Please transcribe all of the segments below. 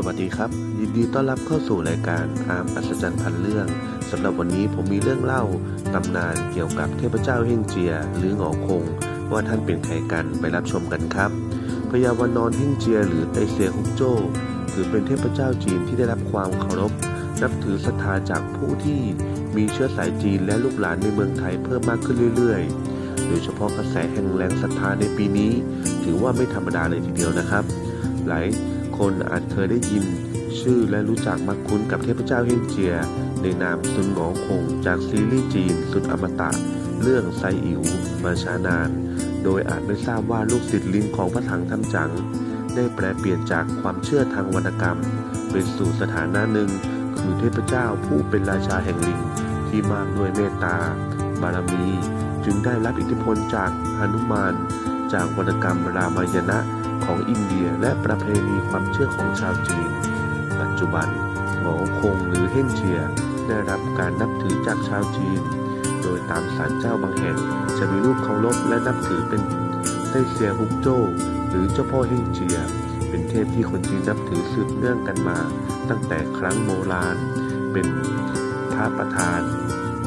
สวัสดีครับ ยินดีต้อนรับเข้าสู่รายการอาร์มอัศจรรย์พันเรื่องสำหรับวันนี้ผมมีเรื่องเล่าตำนานเกี่ยวกับเทพเจ้าเฮงเจีย หรือหงอคง ว่าท่านเป็นใครกันไปรับชมกันครับพญาวานอนเฮงเจีย หรือไตเซียฮุกโจ้ถือเป็นเทพเจ้าจีนที่ได้รับความเคารพ นับถือศรัทธาจากผู้ที่มีเชื้อสายจีนและลูกหลานในเมืองไทยเพิ่มมากขึ้นเรื่อยๆ โดยเฉพาะกระแสแห่งแรงศรัทธาในปีนี้ ถือว่าไม่ธรรมดาเลยทีเดียวนะครับ หลาย คนอาจเคยได้ยิน ชื่อและรู้จักมักคุ้นกับเทพเจ้าเฮงเจีย ในนามซุนหงอคงจากซีรีส์จีนสุดอมตะ เรื่องไซอิ๋วมาช้านาน โดยอาจไม่ทราบว่าลูกศิษย์ลิงของพระถังทำจัง ได้แปลเปลี่ยนจากความเชื่อทางวรรณกรรม เป็นสู่สถานะหนึ่ง คือเทพเจ้าผู้เป็นราชาแห่งลิงที่มากด้วยเมตตา บารมี จึงได้รับอิทธิพลจากหนุมาน จากวรรณกรรมรามายณะ ของอินเดียและประเพณีความเชื่อของชาวจีน ปัจจุบันหงอคงหรือเฮ่งเจียได้รับการนับถือจากชาวจีน โดยตามศาลเจ้าบางแห่งจะมีรูปเคารพและนับถือเป็นไต้เซียฮุกโจ้หรือเจ้าพ่อเฮ่งเจีย เป็นเทพที่คนจีนนับถือสืบเนื่องกันมา ตั้งแต่ครั้งโบราณ เป็นพระประธาน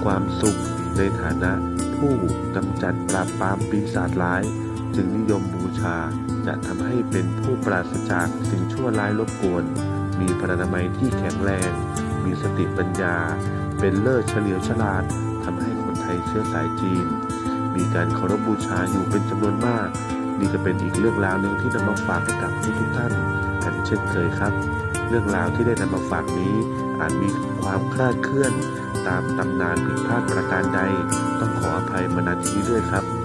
ความสุขในฐานะผู้กำจัดปราบปรามปีศาจร้าย จึงนิยมบูชาจะทำให้เป็นผู้ปราศจากสิ่งชั่วร้ายรบกวน มีพลานามัยที่แข็งแรง มีสติปัญญา เป็นเลิศเฉลียวฉลาดทำให้คนไทยเชื้อสายจีน มีการเคารพบูชาอยู่เป็นจำนวนมาก นี่ก็เป็นอีกเรื่องราวหนึ่งที่นำมาฝากให้กับทุกทุกๆท่านกันเช่นเคยครับ เรื่องราวที่ได้นำมาฝากนี้อาจมีความคลาดเคลื่อน ตามตำนานผิดพลาดประการใด ต้องขออภัยมาณที่นี้ด้วยครับ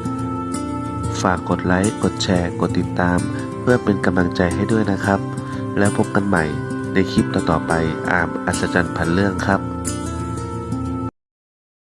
ฝากกดไลค์ กดแชร์ กดติดตาม เพื่อเป็นกำลังใจให้ด้วยนะครับ แล้วพบกันใหม่ในคลิปต่อๆไป อามอัศจรรย์พันเรื่องครับ